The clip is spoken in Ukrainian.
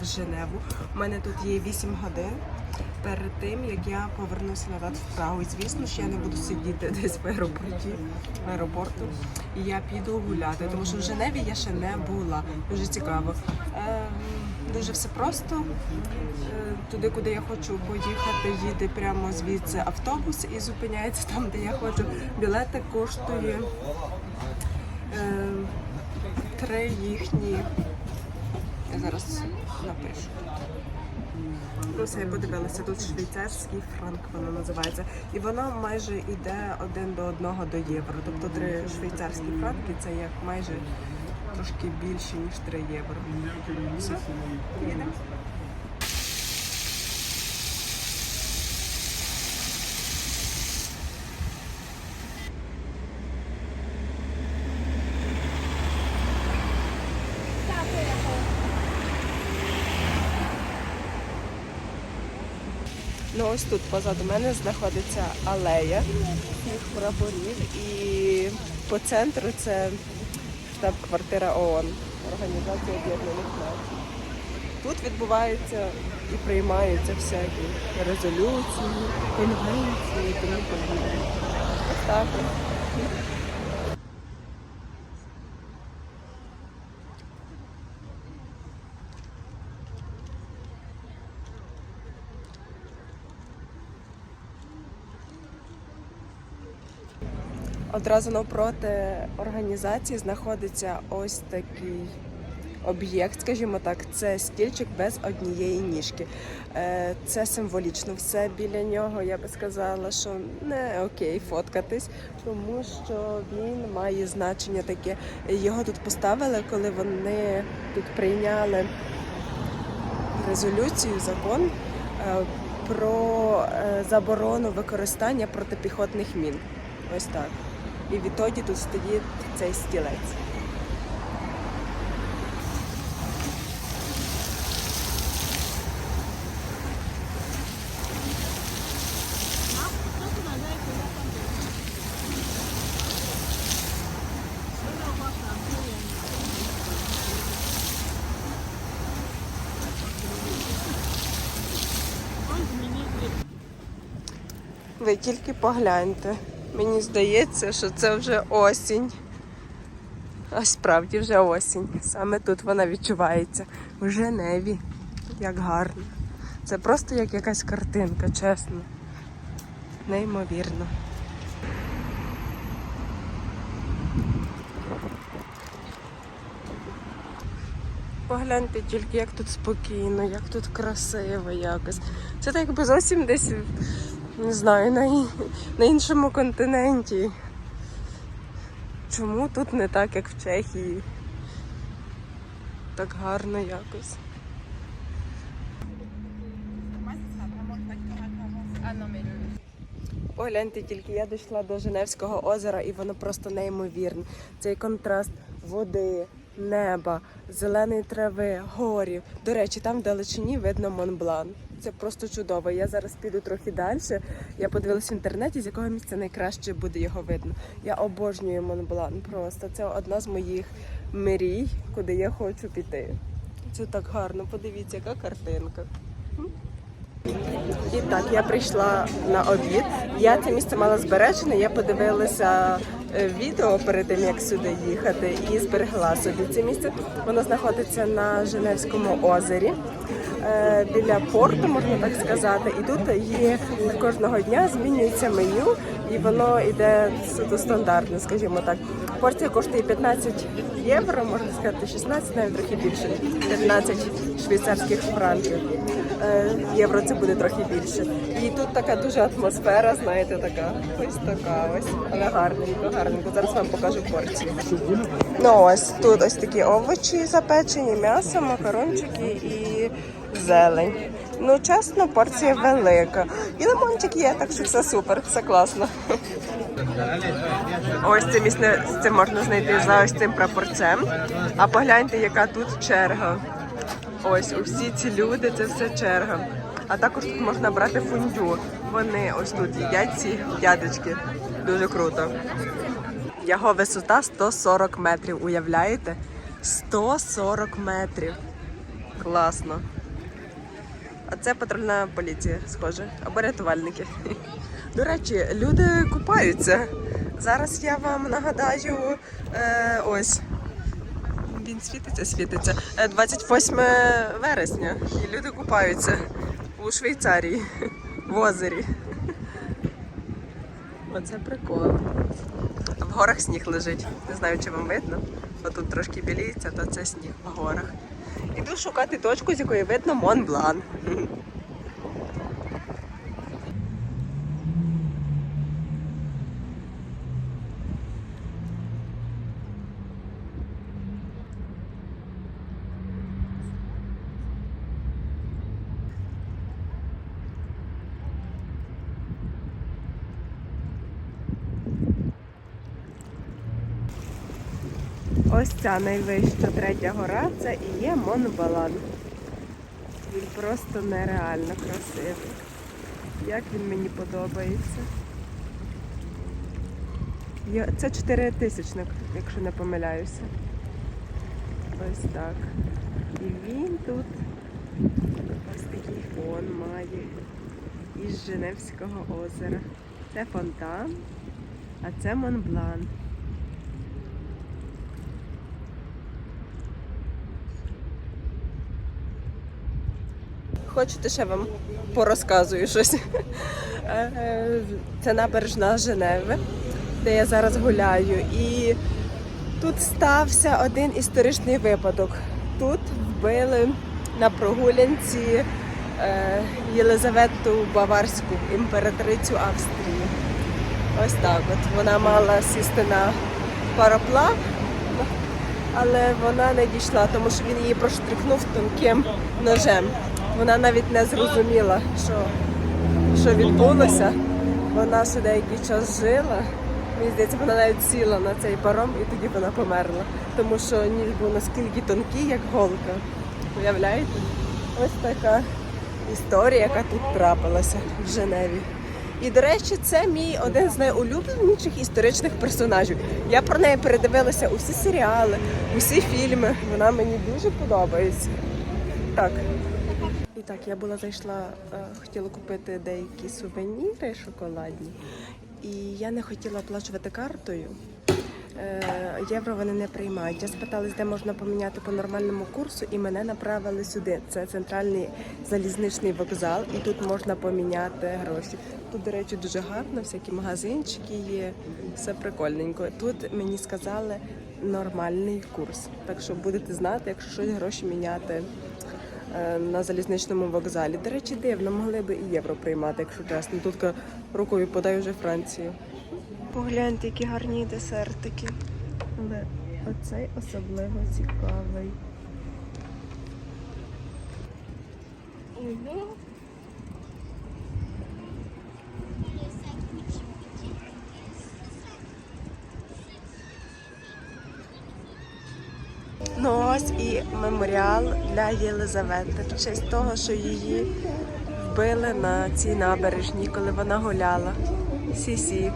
в Женеву. У мене тут є 8 годин перед тим, як я повернуся назад в Прагу. І звісно, що я не буду сидіти десь в аеропорті, в аеропорту. І я піду гуляти, тому що в Женеві я ще не була. Дуже цікаво. Ем, дуже все просто. Е, Туди, куди я хочу поїхати, їде прямо звідси автобус і зупиняється там, де я хочу. Білети коштує е, три їхні. Я зараз напишу. Просто я подивилася, тут швейцарський франк воно називається. І воно майже йде один до одного до євро. Тобто три швейцарські франки це як майже трошки більше, ніж 3 євро. Все. Ну ось тут позаду мене знаходиться алея їх прапорів і по центру це штаб-квартира ООН, Організація Об'єднаних Націй. Тут відбуваються і приймаються всякі резолюції, конвенції тому подібне. Ось так. Одразу навпроти організації знаходиться ось такий об'єкт, скажімо так, це стільчик без однієї ніжки. Е, Це символічно все біля нього. Я би сказала, що не окей фоткатись, тому що він має значення таке. Його тут поставили, коли вони тут прийняли резолюцію, закон е, про е, заборону використання протипіхотних мін. Ось так. І відтоді тут стоїть цей стілець. Ви тільки погляньте. Мені здається, що це вже осінь. А справді вже осінь. Саме тут вона відчувається. В Женеві. Як гарно. Це просто як якась картинка, чесно. Неймовірно. Погляньте тільки, як тут спокійно, як тут красиво якось. Це так якби зовсім десь, не знаю, на, на іншому континенті. Чому тут не так, як в Чехії? Так гарно якось. Погляньте тільки, я дійшла до Женевського озера і воно просто неймовірне. Цей контраст води, неба, зеленої трави, горів. До речі, там в видно Монблан. Це просто чудово. Я зараз піду трохи далі. Я подивилася в інтернеті, з якого місця найкраще буде його видно. Я обожнюю Монблан. Просто це одна з моїх мрій, куди я хочу піти. Це так гарно. Подивіться, яка картинка. І так, я прийшла на обід. Я це місце мала збережене. Я подивилася е, відео перед тим, як сюди їхати, і зберегла собі це місце. Воно знаходиться на Женевському озері. е, Біля порту, можна так сказати, і тут є кожного дня змінюється меню, і воно йде суто стандартне, скажімо так. Порція коштує 15 євро, можна сказати, 16, навіть трохи більше, 15 швейцарських франків. Е, євро це буде трохи більше. І тут така дуже атмосфера, знаєте, така ось така ось. Але гарненько, гарненько. Зараз вам покажу порцію. Ну ось тут ось такі овочі запечені, м'ясо, макарончики і зелень. Ну, чесно, порція велика. І лимончик є, так що все супер, все класно. Ось це місце це можна знайти за ось цим прапорцем. А погляньте, яка тут черга. Ось усі ці люди, це все черга. А також тут можна брати фундю. Вони ось тут їдять ці дядечки. Дуже круто. Його висота 140 метрів, уявляєте? 140 метрів. Класно. А це патрульна поліція, схоже, або рятувальники. До речі, люди купаються. Зараз я вам нагадаю, е, ось. Він світиться, світиться. Е, 28 вересня. І люди купаються у Швейцарії в озері. Оце прикол. В горах сніг лежить. Не знаю, чи вам видно. Отут трошки біліється, то це сніг в горах. Іду шукати точку, з якої видно Монблан. Ось ця найвища третя гора це і є Монблан. Він просто нереально красивий. Як він мені подобається. Це 4 тисячник, якщо не помиляюся. Ось так. І він тут ось такий фон має із Женевського озера. Це фонтан, а це Монблан. Хочете ще вам порозказую щось? Е, Це набережна Женеви, де я зараз гуляю. І тут стався один історичний випадок. Тут вбили на прогулянці е, Єлизавету Баварську, імператрицю Австрії. Ось так от. Вона мала сісти на пароплав, але вона не дійшла, тому що він її проштрикнув тонким ножем. Вона навіть не зрозуміла, що, що відбулося. Вона ще деякий час жила. Мені здається, вона навіть сіла на цей паром і тоді вона померла. Тому що ніж був наскільки тонкий, як голка. Уявляєте? Ось така історія, яка тут трапилася в Женеві. І, до речі, це мій один з найулюбленіших історичних персонажів. Я про неї передивилася усі серіали, усі фільми. Вона мені дуже подобається. Так. І так, я була зайшла, е, хотіла купити деякі сувеніри шоколадні, і я не хотіла оплачувати картою. Е, Євро вони не приймають. Я спиталась, де можна поміняти по нормальному курсу, і мене направили сюди. Це центральний залізничний вокзал, і тут можна поміняти гроші. Тут, до речі, дуже гарно, всякі магазинчики є, все прикольненько. Тут мені сказали нормальний курс. Так що будете знати, якщо щось гроші міняти на залізничному вокзалі. До речі, дивно, могли би і євро приймати, якщо чесно. Тут рукою подай вже Францію. Погляньте, які гарні десертики. Але оцей особливо цікавий. Ну ось і меморіал для Єлизавети в честь того, що її вбили на цій набережні, коли вона гуляла. Сі-сі.